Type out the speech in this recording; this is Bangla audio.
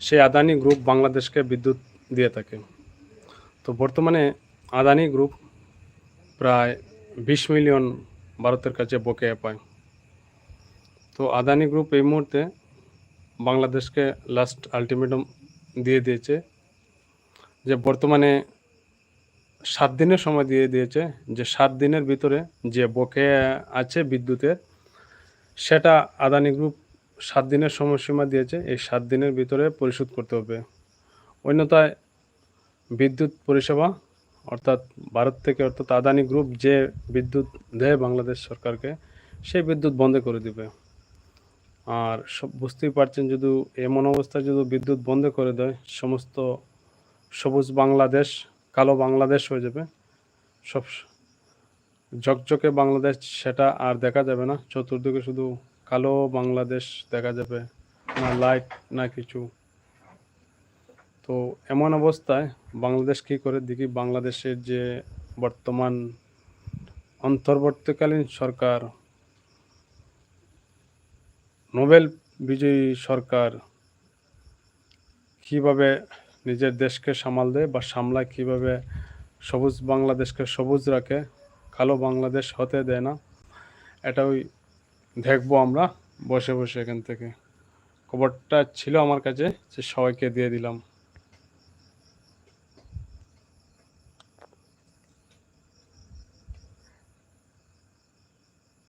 সেই আদানি গ্রুপ বাংলাদেশকে বিদ্যুৎ দিয়ে থাকে। তো বর্তমানে আদানি গ্রুপ প্রায় বিশ মিলিয়ন ভারতের কাছে বকেয়া পায়। তো আদানি গ্রুপ এই মুহূর্তে বাংলাদেশকে লাস্ট আলটিমেটাম দিয়ে দিয়েছে যে বর্তমানে সাত দিনের সময় দিয়ে দিয়েছে যে সাত দিনের ভিতরে যে বকেয়া আছে বিদ্যুতের, সেটা আদানি গ্রুপ সাত দিনের সময়সীমা দিয়েছে, এই সাত দিনের ভিতরে পরিশোধ করতে হবে। অন্যথায় বিদ্যুৎ পরিষেবা, অর্থাৎ ভারত থেকে অর্থাৎ আদানি গ্রুপ যে বিদ্যুৎ দেয় বাংলাদেশ সরকারকে, সেই বিদ্যুৎ বন্ধ করে দিবে। আর সব বুঝতেই পারছেন, যদি এমন অবস্থায় যদি বিদ্যুৎ বন্ধ করে দেয়, সমস্ত সবুজ বাংলাদেশ, কালো বাংলাদেশ হয়ে যাবে। সব ঝকঝকে বাংলাদেশ, সেটা আর দেখা যাবে না। চতুর্দিকে শুধু কালো বাংলাদেশ দেখা যাবে, না লাইট না কিছু। তো এমন অবস্থায় বাংলাদেশ কী করে? দেখি বাংলাদেশের যে বর্তমান অন্তর্বর্তীকালীন সরকার, নোবেল বিজয়ী সরকার, কীভাবে নিজের দেশকে সামাল দেয় বা সামলায়, কীভাবে সবুজ বাংলাদেশকে সবুজ রাখে, কালো বাংলাদেশ হতে দেয় না এটা ওই দেখব আমরা বসে বসে এখান থেকে। খবরটা ছিল আমার কাছে যে সবাইকে দিয়ে দিলাম।